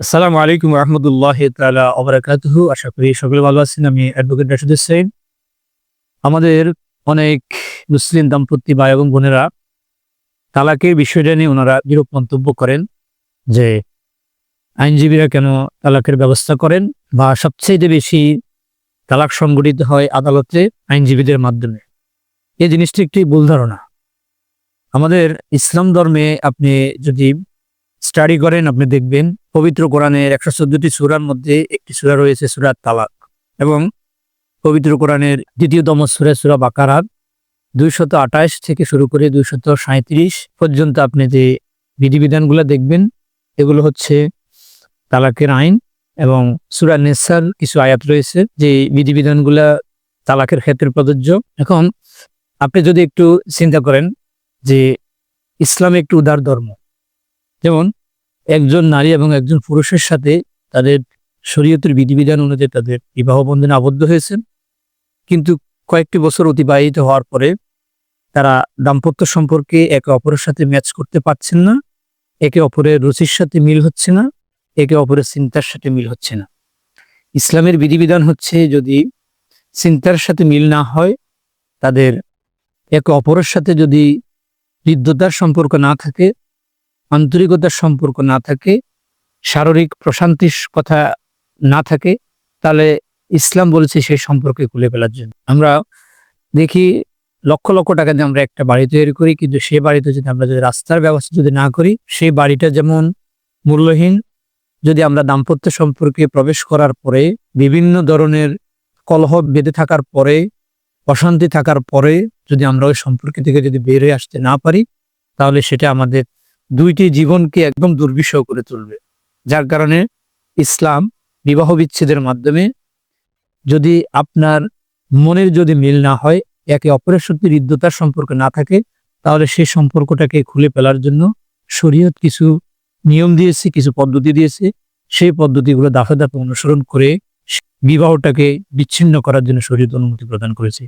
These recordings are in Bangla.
আসসালামু আলাইকুম রহমতুল্লাহ তালা অবরাকাতুহু আশা করি সকলে ভালো আছেন, আমি অ্যাডভোকেট রাশিদ হোসেন। আমাদের অনেক মুসলিম দাম্পত্য ভাই এবং বোনেরা তালাকের বিষয়টা নিয়ে ওনারা বিরূপ মন্তব্য করেন যে আইনজীবীরা কেন তালাকের ব্যবস্থা করেন বা সবচেয়ে বেশি তালাক সংগঠিত হয় আদালতে আইনজীবীদের মাধ্যমে। এই জিনিসটি একটি ভুল ধারণা। আমাদের ইসলাম ধর্মে আপনি যদি স্টাডি করেন, আপনি দেখবেন পবিত্র কোরআনের একশো চোদ্দটি সুরার মধ্যে একটি সুরা রয়েছে সুরাত তালাক এবং পবিত্র কোরআনের দ্বিতীয়তম সুরা সুরা বাকারাত দুইশত আঠাশ থেকে শুরু করে দুইশত সাঁত্রিশ পর্যন্ত আপনি যে বিধিবিধানগুলো দেখবেন, এগুলো হচ্ছে তালাকের আইন এবং সুরা নেসার কিছু আয়াত রয়েছে যে বিধিবিধানগুলা তালাকের ক্ষেত্রে প্রযোজ্য। এখন আপনি যদি একটু চিন্তা করেন যে ইসলাম একটু উদার ধর্ম, যেমন একজন নারী এবং একজন পুরুষের সাথে তাদের শরীয়তের বিধিবিধান অনুযায়ী তাদের বিবাহ বন্ধনে আবদ্ধ হয়েছেন। কিন্তু কয়েকটি বছর অতিবাহিত হওয়ার পরে তারা দাম্পত্য সম্পর্কে একে অপরের সাথে ম্যাচ করতে পারছেন না। একে অপরের রুচির সাথে মিল হচ্ছে না, একে অপরের চিন্তার সাথে মিল হচ্ছে না। ইসলামের বিধিবিধান হচ্ছে যদি চিন্তার সাথে মিল না হয়, তাদের একে অপরের সাথে যদি হৃদ্যতার সম্পর্ক না থাকে আন্তরিকতার সম্পর্ক না থাকে, শারীরিক প্রশান্তির কথা না থাকে, তাহলে ইসলাম বলছে সেই সম্পর্কে খুলে ফেলার জন্য। আমরা দেখি লক্ষ লক্ষ টাকা দিয়ে আমরা একটা বাড়ি তৈরি করি, কিন্তু সেই বাড়িতে যদি আমরা যদি রাস্তার ব্যবস্থা যদি না করি, সেই বাড়িটা যেমন মূল্যহীন, যদি আমরা দাম্পত্য সম্পর্কে প্রবেশ করার পরে, বিভিন্ন ধরনের কলহ বেঁধে থাকার পরে, অশান্তি থাকার পরে যদি আমরা ওই সম্পর্ক থেকে যদি বের হয়ে আসতে না পারি, তাহলে সেটা আমাদের দুইটি জীবনকে একদম দুর্বিষহ করে তুলবে। যার কারণে ইসলাম বিবাহ বিচ্ছেদের মাধ্যমে যদি আপনার মনের যদি মিল না হয়, একে অপরের সত্যি হৃদ্যতার সম্পর্ক না থাকে, তাহলে সেই সম্পর্কটাকে খুলে ফেলার জন্য শরীয়ত কিছু নিয়ম দিয়েছে, কিছু পদ্ধতি দিয়েছে। সেই পদ্ধতিগুলো দাফে দাফে অনুসরণ করে বিবাহটাকে বিচ্ছিন্ন করার জন্য শরীয়ত অনুমতি প্রদান করেছে।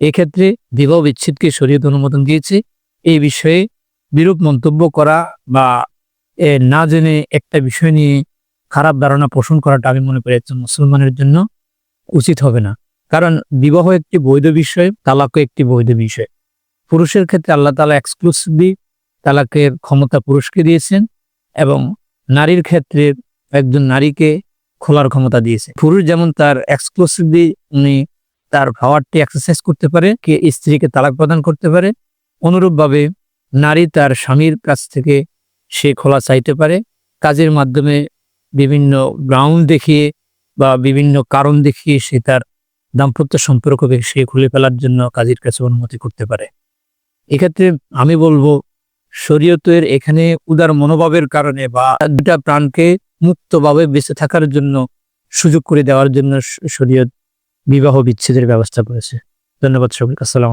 এক্ষেত্রে বিবাহ বিচ্ছেদকে শরীয়ত অনুমোদন দিয়েছে। এই বিষয়ে বিরূপ মন্তব্য করা বা না জেনে একটা বিষয় নিয়ে খারাপ ধারণা পোষণ করাটা আমি মনে করি একজন মুসলমানের জন্য উচিত হবে না। কারণ বিবাহ একটি বৈধ বিষয়, তালাকও একটি বৈধ বিষয়। পুরুষের ক্ষেত্রে আল্লাহ তালা এক্সক্লুসিভলি তালাকের ক্ষমতা পুরুষকে দিয়েছেন এবং নারীর ক্ষেত্রে একজন নারীকে খোলার ক্ষমতা দিয়েছে। পুরুষ যেমন তার এক্সক্লুসিভলি উনি তার পাওয়ারটি এক্সারসাইজ করতে পারে, কে স্ত্রীকে তালাক প্রদান করতে পারে, অনুরূপভাবে নারী তার স্বামীর কাছ থেকে সে খোলা চাইতে পারে। কাজের মাধ্যমে বিভিন্ন গ্রাউন্ড দেখিয়ে বা বিভিন্ন কারণ দেখিয়ে সে তার দাম্পত্য সম্পর্ককে সে খুলে ফেলার জন্য কাজের কাছে অনুমতি করতে পারে। এক্ষেত্রে আমি বলব, শরীয়তের এখানে উদার মনোভাবের কারণে বা দুটা প্রাণকে মুক্তভাবে বেঁচে থাকার জন্য সুযোগ করে দেওয়ার জন্য শরীয়ত বিবাহ বিচ্ছেদের ব্যবস্থা করেছে। ধন্যবাদ সবাইকে আসসালাম